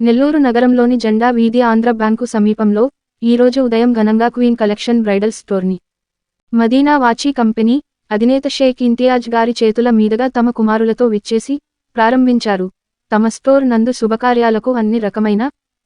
నెల్లూరు నగరంలోని జెండా వీధి ఆంధ్ర బ్యాంకు సమీపంలో ఈరోజు ఉదయం ఘనంగా క్వీన్ కలెక్షన్ బ్రైడల్ స్టోర్ని. మదీనా వాచీ కంపెనీ అధినేత షేక్ ఇంతియాజ్ గారి చేతుల మీదుగా తమ కుమారులతో విచ్చేసి ప్రారంభించారు. తమ స్టోర్ నందు శుభకార్యాలకు అన్ని రకమైన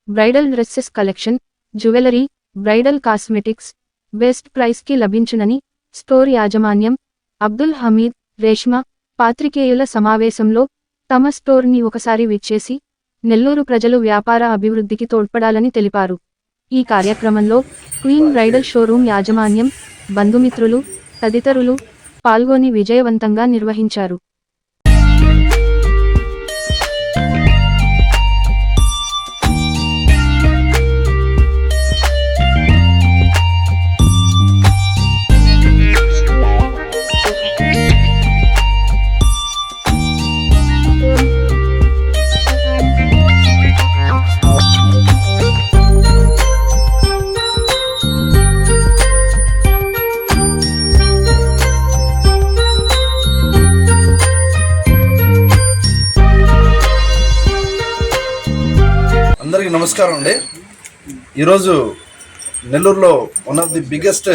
bridal dresses collection jewellery bridal cosmetics best ప్రైస్కి లభించునని స్టోర్ యాజమాన్యం అబ్దుల్ హమీద్ రేష్మా పాత్రికేయుల సమావేశంలో తమ స్టోర్ని ఒకసారి విచ్చేసి నెల్లూరు ప్రజలు వ్యాపార అభివృద్ధికి తోడ్పడాలని తెలిపారు. ఈ కార్యక్రమంలో క్వీన్ బ్రైడల్ షోరూం యాజమాన్యం బంధుమిత్రులు తదితరులు పాల్గొని విజయవంతంగా నిర్వహించారు. అందరికీ నమస్కారం అండి. ఈరోజు నెల్లూరులో one of the biggest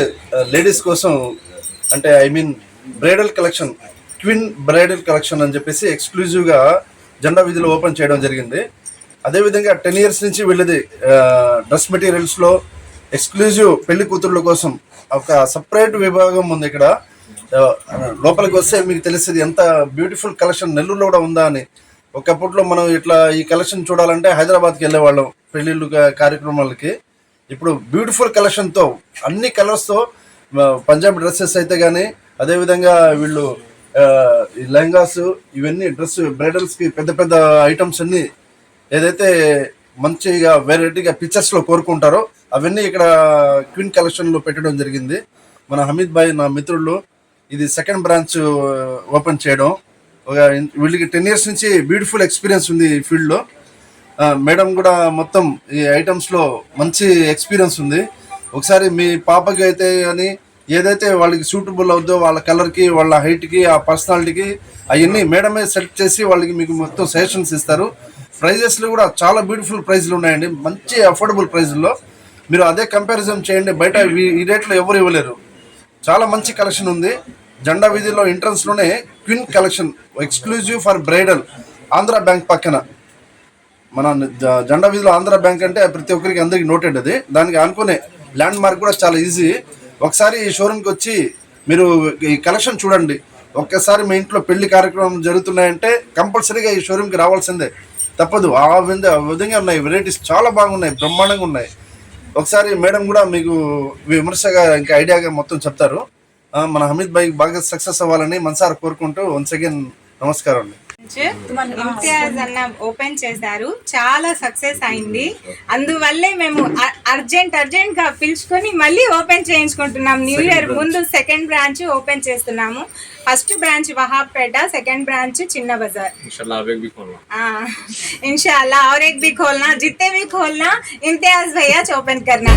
ladies కోసం అంటే I mean bridal collection queen bridal collection అని చెప్పేసి ఎక్స్క్లూజివ్గా జెండా వీధిలో ఓపెన్ చేయడం జరిగింది. అదేవిధంగా టెన్ ఇయర్స్ నుంచి వెళ్ళేది డ్రెస్ మెటీరియల్స్లో ఎక్స్క్లూజివ్ పెళ్ళి కూతుర్ల కోసం ఒక సపరేట్ విభాగం ఉంది ఇక్కడ. Uh, లోపలికి వస్తే మీకు తెలిసేది ఎంత బ్యూటిఫుల్ కలెక్షన్ నెల్లూరులో కూడా ఉందా అని. ఒకప్పట్లో మనం ఇట్లా ఈ కలెక్షన్ చూడాలంటే హైదరాబాద్కి వెళ్ళేవాళ్ళం పెళ్ళిళ్ళు కార్యక్రమాలకి. ఇప్పుడు బ్యూటిఫుల్ కలెక్షన్తో అన్ని కలర్స్తో పంజాబీ డ్రెస్సెస్ అయితే కానీ అదేవిధంగా వీళ్ళు ఈ లెహంగాస్ ఇవన్నీ డ్రెస్ బ్రైడల్స్కి పెద్ద పెద్ద ఐటమ్స్ అన్నీ ఏదైతే మంచిగా వెరైటీగా పిక్చర్స్లో కోరుకుంటారో అవన్నీ ఇక్కడ క్వీన్ కలెక్షన్లో పెట్టడం జరిగింది. మన హమీద్ భాయ్ నా మిత్రులు ఇది సెకండ్ బ్రాంచ్ ఓపెన్ చేయడం. ఒక వీళ్ళకి టెన్ ఇయర్స్ నుంచి బ్యూటిఫుల్ ఎక్స్పీరియన్స్ ఉంది ఈ ఫీల్డ్లో మేడం కూడా మొత్తం ఈ ఐటమ్స్లో మంచి ఎక్స్పీరియన్స్ ఉంది. ఒకసారి మీ పాపకి అయితే కానీ ఏదైతే వాళ్ళకి సూటబుల్ అవుద్దో వాళ్ళ కలర్కి వాళ్ళ హైట్కి ఆ పర్సనాలిటీకి అవన్నీ మేడమే సెలెక్ట్ చేసి వాళ్ళకి మీకు మొత్తం సజెషన్స్ ఇస్తారు. ప్రైజెస్లు కూడా చాలా బ్యూటిఫుల్ ప్రైజ్లు ఉన్నాయండి. మంచి అఫోర్డబుల్ ప్రైజ్లో మీరు అదే కంపారిజన్ చేయండి. బయట ఈ- ఈ రేట్లో ఎవరు ఇవ్వలేరు. చాలా మంచి కలెక్షన్ ఉంది. జెండా వీధిలో ఎంట్రన్స్లోనే queen collection exclusive for bridal Andhra bank పక్కన. మన జెండా వీధిలో ఆంధ్ర బ్యాంక్ అంటే ప్రతి ఒక్కరికి అందరికి నోటెడ్ అది. దానికి అనుకునే ల్యాండ్ మార్క్ కూడా చాలా ఈజీ ఒకసారి ఈ షోరూమ్కి వచ్చి మీరు ఈ కలెక్షన్ చూడండి. ఒక్కసారి మీ ఇంట్లో పెళ్ళి కార్యక్రమం జరుగుతున్నాయంటే కంపల్సరీగా ఈ షోరూమ్కి రావాల్సిందే. తప్పదు. ఆ విధంగా ఆ విధంగా ఉన్నాయి. వెరైటీస్ చాలా బాగున్నాయి. బ్రహ్మాండంగా ఉన్నాయి. ఒకసారి మేడం కూడా మీకు విమర్శగా ఇంకా ఐడియాగా మొత్తం చెప్తారు. మన హమీద్ భాయ్ బాగా సక్సెస్ అవ్వాలని మనసారా కోరుకుంటూ వన్స్ అగైన్ నమస్కారం అండి ఇంతియాజ్ అన్న ఓపెన్ చేశారు చాలా సక్సెస్ అయింది అందువల్లే మేము అ- అర్జెంట్ అర్జెంట్ గా పిలుచుకొని మళ్ళీ ఓపెన్ చేయించుకుంటున్నాం న్యూ ఇయర్ ముందు సెకండ్ బ్రాంచ్ ఓపెన్ చేస్తున్నాము first branch Wahabpet second branch Chinna Bazar इंशाल्लाह अब एक भी खोलना हाँ इंशाल्लाह और एक भी खोलना जितने भी खोलना इम्तियाज भैया ओपन करना